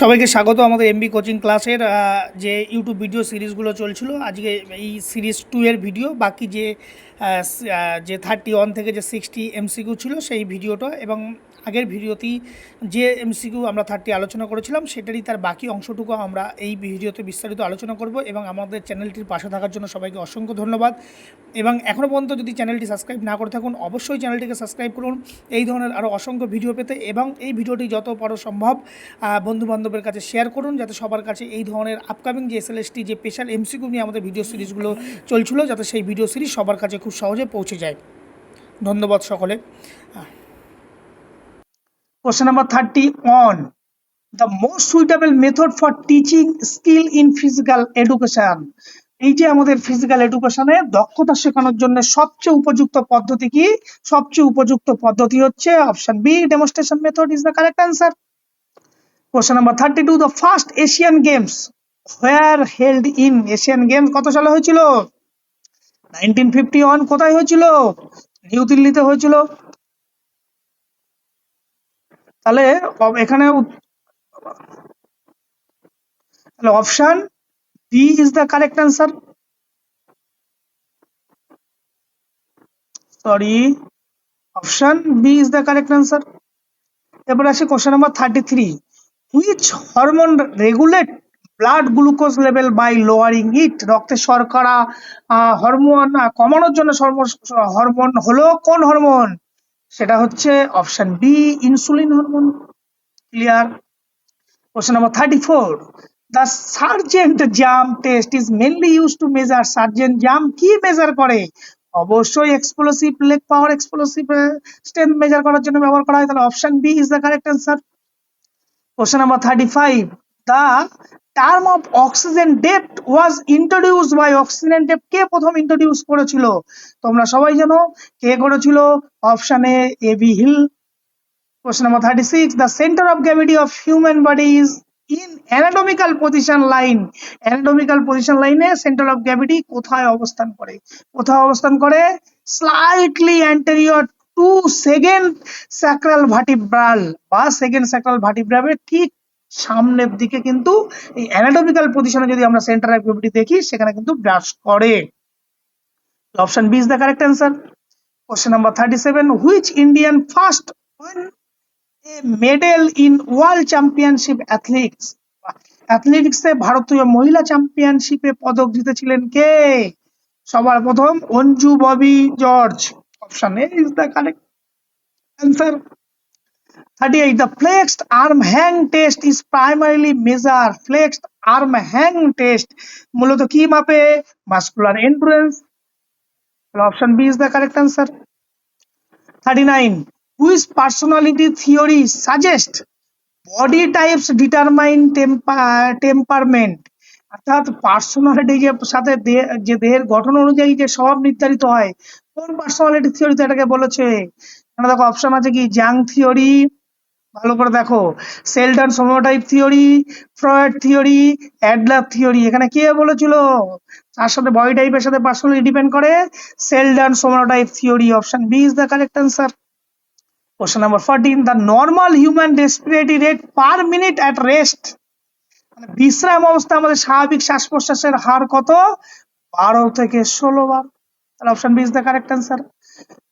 সবাইকে স্বাগত আমাদের এমবি কোচিং ক্লাসের যে ইউটিউব ভিডিও সিরিজগুলো চলছিল। আজকে এই সিরিজ টু এর ভিডিও বাকি যে যে থার্টি ওয়ান থেকে যে সিক্সটি এমসিকিউ ছিল সেই ভিডিওটা এবং আগের ভিডিওতেই যে এমসিকিউ আমরা থার্টি আলোচনা করেছিলাম, সেটারই তার বাকি অংশটুকু আমরা এই ভিডিওতে বিস্তারিত আলোচনা করব এবং আমাদের চ্যানেলটির পাশে থাকার জন্য সবাইকে অসংখ্য ধন্যবাদ। এবং এখনও পর্যন্ত যদি চ্যানেলটি সাবস্ক্রাইব না করে থাকুন, অবশ্যই চ্যানেলটিকে সাবস্ক্রাইব করুন। এই ধরনের আরও অসংখ্য ভিডিও পেতে এবং এই ভিডিওটি যত বড় সম্ভব বন্ধু বান্ধবের কাছে শেয়ার করুন, যাতে সবার কাছে এই ধরনের আপকামিং যে এসএলএসটি যে স্পেশাল এমসিকিউ নিয়ে আমাদের ভিডিও সিরিজগুলো চলছিল, যাতে সেই ভিডিও সিরিজ সবার কাছে খুব সহজে পৌঁছে যায়। ধন্যবাদ সকলে। Question number thirty 31. The most suitable method for teaching skill in physical education. এই যে আমাদের ফিজিক্যাল এডুকেশনে দক্ষতা শেখানোর জন্য সবচেয়ে উপযুক্ত পদ্ধতি কি? সবচেয়ে উপযুক্ত পদ্ধতি হচ্ছে option B demonstration method is the correct answer question number thirty two the first Asian Games were held in Asian Games কত সালে হয়েছিল? নাইনটিন ফিফটি ওয়ান কোথায় হয়েছিল? নিউ দিল্লিতে হয়েছিল। তাহলে এখানে তাহলে option B is the correct answer sorry option B is the correct answer এবার আসি question number thirty three which hormone regulate blood glucose level by lowering it রক্তে শর্করা হরমোন কমানোর জন্য হরমোন হলো কোন হরমোন সেটা হচ্ছে option B insulin hormone clear Question number 34. The sergeant jam test is mainly used to measure sergeant jam. কি measure করে? অবশ্যই এক্সপ্লোসিভ লেগ পাওয়ার এক্সপ্লোসিভ স্ট্রেংথ মেজার করার জন্য ব্যবহার করা হয়। তাহলে option B is the correct answer question number thirty five the term of oxygen ডেপ্ট was introduce by oxygen ডেপ্ট কে প্রথম ইন্ট্রোডিউস করেছিল তোমরা সবাই জানো কে করেছিল option A A V Hill Question number 36. The center of gravity of human body is in anatomical position line. Anatomical position line এ center of gravity কোথায় অবস্থান করে? কোথায় অবস্থান করে? Slightly anterior to second sacral vertebral বা second sacral ভাটিব্রালের ঠিক সামনের দিকে কিন্তু এই অ্যানাটমিক্যাল পজিশনে যদি আমরা সেন্টার অ্যাক্টিভিটি দেখি, সেখানে কিন্তু গ্রাস করে। Option B is the correct answer question number thirty seven which Indian first medal in world championship athletics অ্যাথলেটিক্সে ভারতীয় মহিলা চ্যাম্পিয়নশিপে পদক জিতেছিলেন কে? সবার প্রথম Anju Bobby George. A is the correct answer thirty eight the flexed arm hang test is primarily measure flexed arm hang test মূলত কি মাপে muscular endurance option B is the correct answer 39 which personality theory suggest body types determine temper- temperament? অর্থাৎ personality যে সাথে যে দেহের গঠন অনুযায়ী যে স্বভাব নির্ধারিত হয় কোন পার্সোনালিটি থিওরিতে এটাকে বলেছে। এখানে দেখো অপশন আছে কি? জাং থিওরি ভালো করে দেখো। Sheldon somatotype theory Freud theory Adler theory এখানে কে বলেছিল? তার সাথে বডি টাইপের সাথে পার্সোনালিটি ডিপেন্ড করে। Sheldon somatotype theory option B is the correct answer Question number 14. The normal human respiratory rate per minute at rest. মানে বিশ্রাম অবস্থা আমাদের স্বাভাবিক শ্বাস প্রশ্বাসের হার কত? বারো থেকে ষোলো বার। তাহলে option B is the correct answer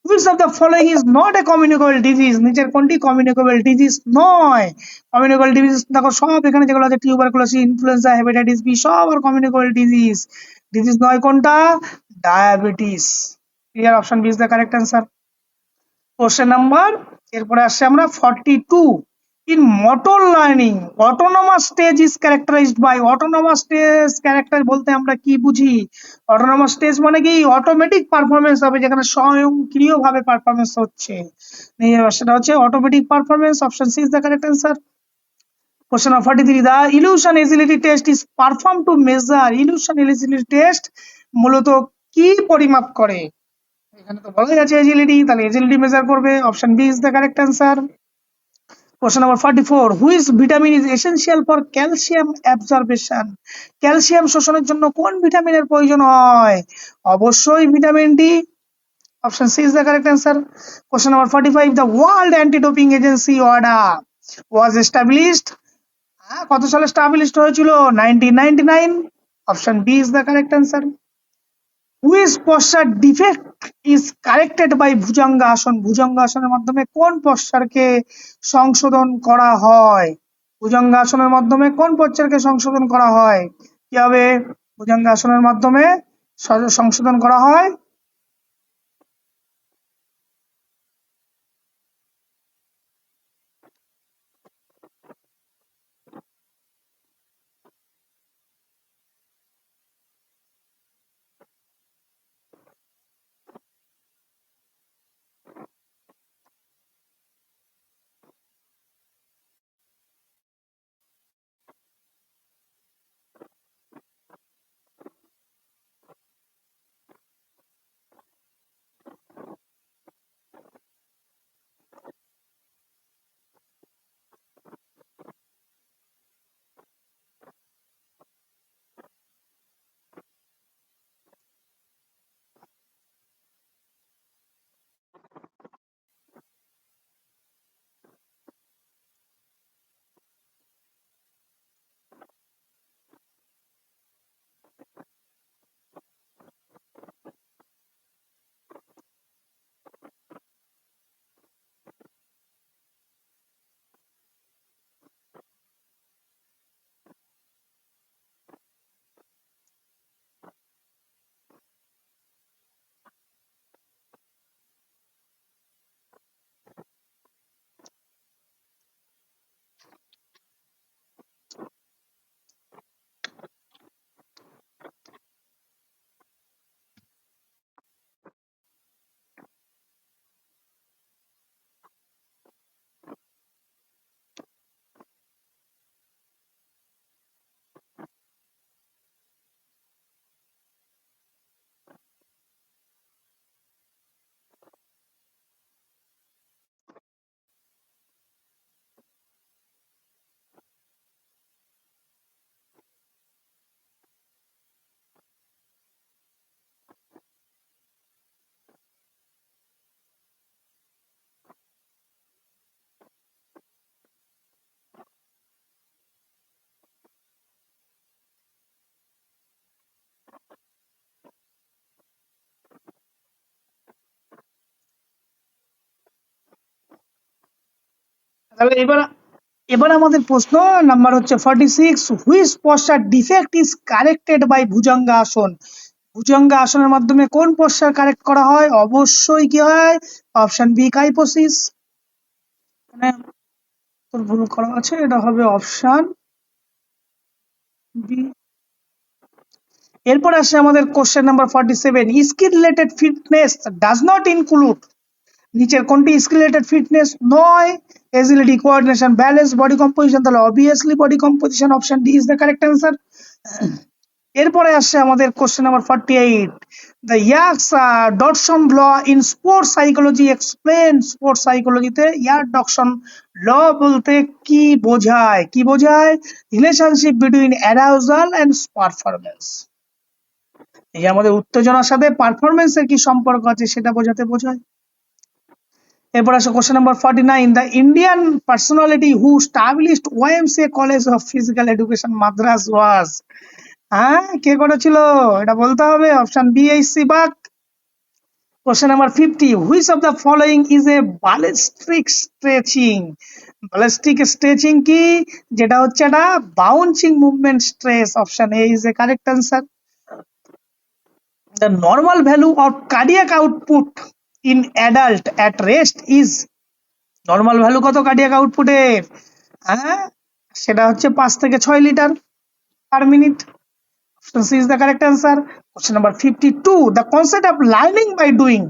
which of the following is not a communicable disease নিচের কোনটি কমিউনিকেবল ডিজিজ নয়? কমিউনিকেবল ডিজিজ দেখো সব এখানে যেগুলো আছে tuber tuberculosis influenza hepatitis B সব আর কমিউনিকেবল ডিজিজ ডিজিজ নয় কোনটা? Diabetes clear option B is the correct answer question number এরপরে আসছে আমরা forty two in motor learning autonomous stage is characterized by autonomous stage character বলতে আমরা কি বুঝি? অটোনোমাস স্টেজ মানে কি? অটোমেটিক পারফরমেন্স হবে, যেখানে স্বয়ংক্রিয়ভাবে পারফরমেন্স হচ্ছে। সেটা হচ্ছে automatic performance option C is the correct answer Question of 43. The illusion agility test is performed to measure. Illusion agility test মূলত কি পরিমাপ করে? এখানে তো বলাই আছে এজিলিটি তাহলে এজিলিটি মেজার করবে। Option B is the correct answer question number forty four which vitamin is essential for calcium absorption calcium শোষণের জন্য কোন ভিটামিনের প্রয়োজন হয়? অবশ্যই vitamin D option C is the correct answer question number forty five the world anti doping agency ওয়াডা was established কত সালে established হয়েছিল? Nineteen ninety nine option B is the correct answer which posture defect is corrected by Bhujanga asana ভুজঙ্গ আসনের মাধ্যমে কোন পশ্চারকে সংশোধন করা হয়? ভুজঙ্গ আসনের মাধ্যমে কোন পশ্চারকে সংশোধন করা হয়? কি হবে ভুজঙ্গ আসনের মাধ্যমে সংশোধন করা হয়? তাহলে এবার এবার আমাদের প্রশ্ন নাম্বার হচ্ছে forty six which posture defect is corrected by bhujangasana? ভুজঙ্গ আসনের মাধ্যমে কোন পশ্চার কারেক্ট করা হয়? অবশ্যই কি হয়? অপশন বি কাইপোসিস তোর ভুল করা আছে, এটা হবে অপশন বি এরপর আসে আমাদের question number forty seven skill related fitness does not include নিচের কোনটি? স্কিল রিলেটেড ফিটনেস নয়। Agility coordination balance body composition তাহলে obviously body composition option D is the correct answer এরপরে আসছে আমাদের question number forty eight the Yerkes Dodson law in sports psychology explain sports সাইকোলজিতে ইয়ার Dodson law বলতে কি বোঝায়? কি বোঝায়? Relationship between arousal and performance এই আমাদের উত্তেজনার সাথে পারফরমেন্সের কি সম্পর্ক আছে সেটা বোঝাতে বোঝায়। এরপর আসে question number forty nine the Indian personality who established OMC college of physical education Madras was হ্যাঁ কে করেছিল এটা বলতে হবে option B H C Buck. Question number fifty which of the following is a ballistic stretching ballistic stretching কি? যেটা হচ্ছে একটা bouncing movement stress option A is a correct answer the normal value of cardiac output in adult at rest is normal value কত cardiac আউটপুটের হ্যাঁ? সেটা হচ্ছে পাঁচ থেকে ছয় litre per minute option C is the correct answer question number fifty two the concept of learning by doing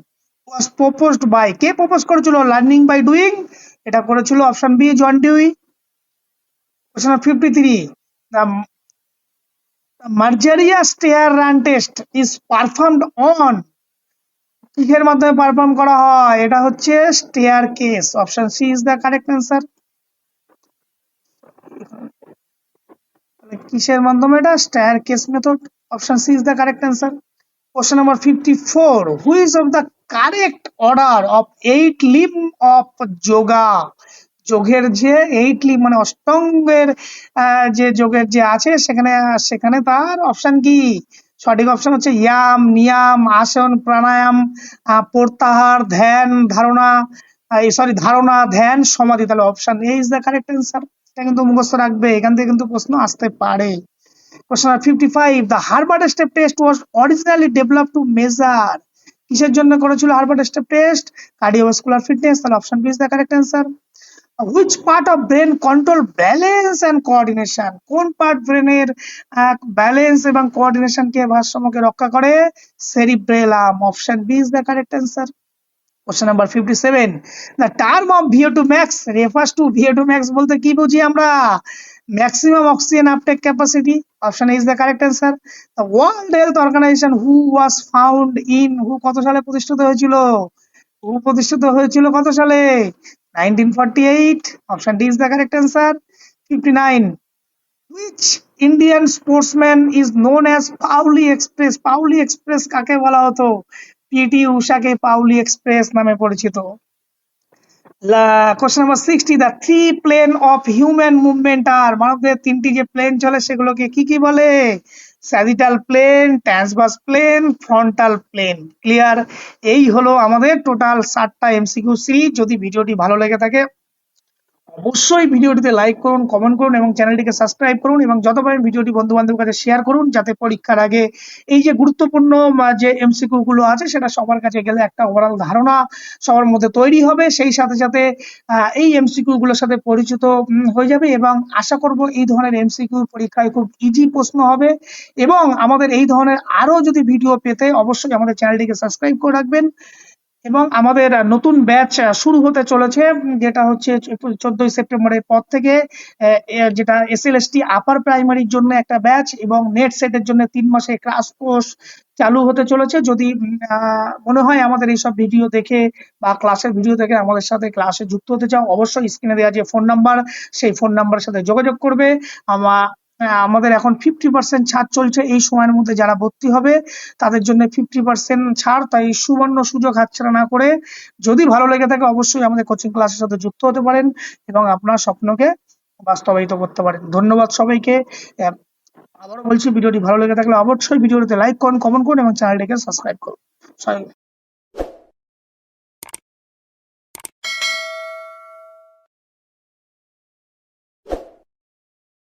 was proposed by K propose করেছিল learning by doing এটা করেছিল option B John Dewey question number fifty three the Margaria stair run test is performed on কিসের মাধ্যমে perform করা হয়? এটা হচ্ছে staircase option C is the correct answer কিসের মাধ্যমে এটা? Staircase method option C is the correct answer question number fifty four which of the correct order of eight limb of yoga যোগের যে এইট লিম মানে অষ্টঙ্গের যে যোগের যে আছে, সেখানে সেখানে তার অপশন কি? সঠিক অপশন হচ্ছে ইয়াম, নিয়াম, আসন, প্রাণায়াম প্রত্যাহার, ধ্যান, ধারণা সরি ধারণা, ধ্যান, সমাধি তাহলে option A is the correct answer এটা কিন্তু মুখস্থ রাখবে, এখান থেকে কিন্তু প্রশ্ন আসতে পারে। Question number fifty five the Harvard step test was originally develop to measure কিসের জন্য করেছিল Harvard step test cardiovascular fitness তাহলে option B is the correct answer which part of brain control balance and coordination কোন part ব্রেনের balance এবং coordination কে ভারসাম্যকে রক্ষা করে? Cerebellum option B is the correct answer question number fifty seven the term of VO two max refers to VO two max বলতে কি বুঝি আমরা? Maximum oxygen uptake capacity option is the correct answer the world health organisation who was found in হু কত সালে প্রতিষ্ঠিত হয়েছিল? প্রতিষ্ঠিত হয়েছিল কত সালে? 1948 option D is the correct answer 59 which Indian sportsman is known as Paoli express Paoli express কাকে বলা হতো? পিটি উষাকে পাউলি এক্সপ্রেস নামে পরিচিত। Question number sixty the three plane of human movement আর মানবদের তিনটি যে প্লেন চলে সেগুলোকে কি কি বলে? Sagittal plane transverse plane, frontal plane. Clear? এই হলো আমাদের টোটাল সাতটা এমসিকিউ সিরিজ যদি ভিডিওটি ভালো লেগে থাকে অবশ্যই ভিডিওটিতে লাইক করুন কমেন্ট করুন এবং চ্যানেলটিকে সাবস্ক্রাইব করুন এবং যত পারেন ভিডিওটি বন্ধু বান্ধবের কাছে শেয়ার করুন, যাতে পরীক্ষার আগে এই যে গুরুত্বপূর্ণ যে এমসিকিউ গুলো আছে, সেটা সবার কাছে গেলে একটা ওভারঅল ধারণা সবার মধ্যে তৈরি হবে। সেই সাথে সাথে এই এমসিকিউ গুলোর সাথে পরিচিত হয়ে যাবে এবং আশা করব এই ধরনের এমসিকিউ পরীক্ষায় খুব ইজি প্রশ্ন হবে এবং আমাদের এই ধরনের আরও যদি ভিডিও পেতে অবশ্যই আমাদের চ্যানেলটিকে সাবস্ক্রাইব করে রাখবেন। এবং আমাদের নতুন ব্যাচ শুরু হতে চলেছে, যেটা হচ্ছে চোদ্দই সেপ্টেম্বরের পর থেকে যেটা এসএলএসটি আপার প্রাইমারির জন্য একটা ব্যাচ এবং নেট সেটের জন্য তিন মাসে ক্লাস কোর্স চালু হতে চলেছে। যদি মনে হয় আমাদের এইসব ভিডিও দেখে বা ক্লাসের ভিডিও দেখে আমাদের সাথে ক্লাসে যুক্ত হতে চাও, অবশ্যই স্ক্রিনে দেওয়া যে ফোন নাম্বার সেই ফোন নাম্বারের সাথে যোগাযোগ করবে। আমার আমাদের এখন ফিফটি পার্সেন্ট ছাড় চলছে। এই সময়ের মধ্যে যারা ভর্তি হবে, তাদের জন্য ফিফটি পার্সেন্ট ছাড়। তাই সুবর্ণ সুযোগ হাতছাড়া না করে যদি ভালো লেগে থাকে, অবশ্যই আমাদের কোচিং ক্লাসের সাথে যুক্ত হতে পারেন এবং আপনার স্বপ্নকে বাস্তবায়িত করতে পারেন। ধন্যবাদ সবাইকে। আবারও বলছি, ভিডিওটি ভালো লেগে থাকলে অবশ্যই ভিডিওটিতে লাইক করুন কমেন্ট করুন এবং চ্যানেলটিকে সাবস্ক্রাইব করুন।